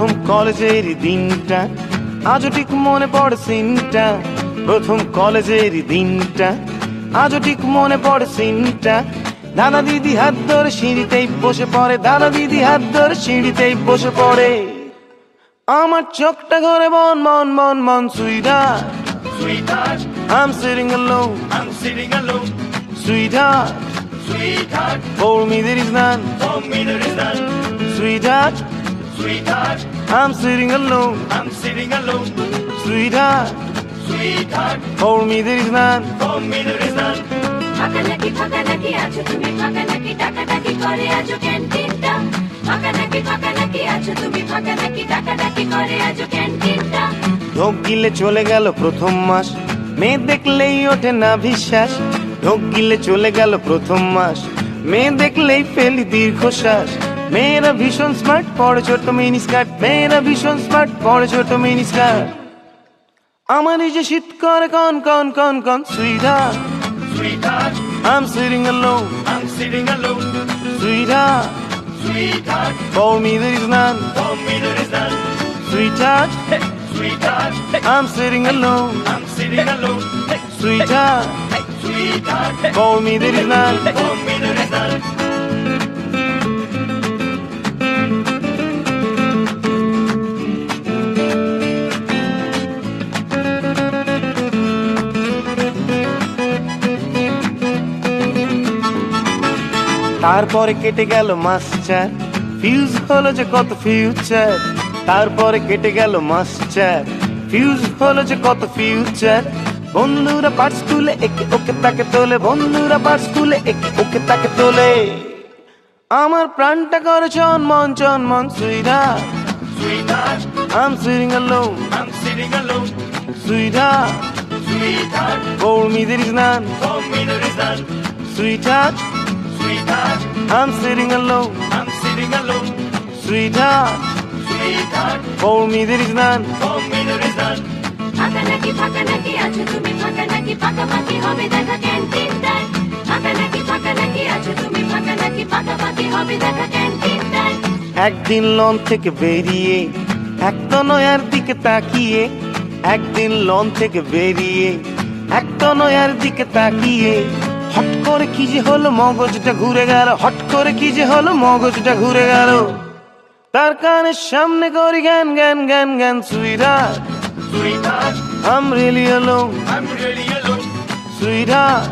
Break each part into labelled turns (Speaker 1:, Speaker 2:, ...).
Speaker 1: প্রথম কলেজের দিনটা। আজও ঠিক মনে পড়ে সিনটা। প্রথম কলেজের দিনটা। আজও ঠিক মনে পড়ে সিনটা। দাদা দিদি হাত ধরে সিঁড়িতেই বসে পড়ে। দাদা দিদি হাত ধরে সিঁড়িতেই বসে পড়ে। আমার চোখটা ঘরে মন মন মন মন
Speaker 2: সুইদা
Speaker 1: I'm sitting alone
Speaker 2: I'm sitting alone
Speaker 1: Sweetheart
Speaker 2: Sweetheart
Speaker 1: For me there is none
Speaker 2: For me there is none
Speaker 1: Sweetheart
Speaker 2: Sweetheart,
Speaker 1: I'm sitting alone.
Speaker 2: I'm sitting alone.
Speaker 1: Sweetheart.
Speaker 2: Sweetheart,
Speaker 1: For me there is none.
Speaker 2: For me there is none.
Speaker 3: ফাঁকা নাকি ফাঁকা নাকি আছো তুমি ফাঁকা নাকি টাকা টাকি করে আছো ক্যান্টিনটা। ফাঁকা নাকি ফাঁকা নাকি আছো তুমি ফাঁকা নাকি টাকা টাকি করে আছো ক্যান্টিনটা।
Speaker 1: ঢোক গিলে চলে গেল প্রথম মাস। মেয়ে দেখলেই ওঠে না বিশ্বাস। ঢোক গিলে চলে গেল প্রথম মাস। মেয়ে দেখলেই ফেলি দীর্ঘশ্বাস। মেয়েরা ভীষণ স্মার্ট পড়ে ছোট মিনি স্কার্ট মেয়েরা ভীষণ স্মার্ট পড়ে ছোট মিনি স্কার্ট আমারই যে শীত করে কন কন কন কন সুইধা
Speaker 2: Sweetheart,
Speaker 1: I'm sitting alone
Speaker 2: I'm sitting alone.
Speaker 1: Sweetheart
Speaker 2: Sweetheart,
Speaker 1: For me there is none
Speaker 2: for me there is none.
Speaker 1: Sweetheart
Speaker 2: Sweetheart,
Speaker 1: I'm sitting alone
Speaker 2: I'm sitting alone.
Speaker 1: Sweetheart
Speaker 2: Sweetheart,
Speaker 1: For me there is none
Speaker 2: for me there is none.
Speaker 1: তারপরে কেটে গেল মাস master. Fuse হলো যে কত future তারপরে কেটে গেল master. Fuse হলো যে কত ফিউচার বন্ধুরা পার্ট স্কুলে একে ওকে তাকে তোলে। বন্ধুরা পার্ট স্কুলে একে ওকে তাকে তোলে। আমার প্রাণটা করে চন মন চন মন সুইধা
Speaker 2: Sweetheart,
Speaker 1: I'm sitting alone
Speaker 2: I'm sitting alone.
Speaker 1: Sweetheart
Speaker 2: Sweetheart,
Speaker 1: For me there is none
Speaker 2: for me there is none.
Speaker 1: Sweetheart
Speaker 2: Sweetheart,
Speaker 1: I'm sitting alone.
Speaker 2: I'm sitting alone.
Speaker 1: Sweetheart.
Speaker 2: Sweetheart,
Speaker 1: For me there is none.
Speaker 2: For me there is none.
Speaker 3: ফাঁকা নাকি ফাঁকা নাকি আছো তুমি ফাঁকা নাকি পাকাপাকি হবে দেখা ক্যান্টিনটায় ফাঁকা নাকি ফাঁকা নাকি আছো তুমি ফাঁকা নাকি পাকাপাকি হবে দেখা ক্যান্টিনটায়
Speaker 1: একদিন লন থেকে বেরিয়ে একটা নয়ার দিকে তাকিয়ে একদিন লন থেকে বেরিয়ে একটা নয়ার দিকে তাকিয়ে হট করে কি যে হলো মগজটা ঘুরে গেল হট করে কি যে হলো মগজটা ঘুরে গেল তার কানের সামনে করি জ্ঞান জ্ঞান জ্ঞান জ্ঞান সুইরা I'm really alone
Speaker 2: I'm really alone.
Speaker 1: Sweetheart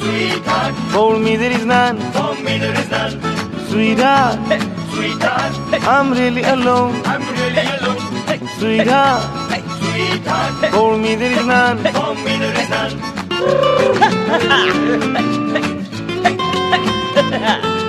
Speaker 2: Sweetheart,
Speaker 1: For me there is none
Speaker 2: for me there is none.
Speaker 1: Sweetheart hey,
Speaker 2: Sweetheart, hey.
Speaker 1: I'm really alone
Speaker 2: I'm really alone.
Speaker 1: hey, Sweetheart hey,
Speaker 2: Sweetheart,
Speaker 1: For me there is none
Speaker 2: for me there is none. Ha ha ha!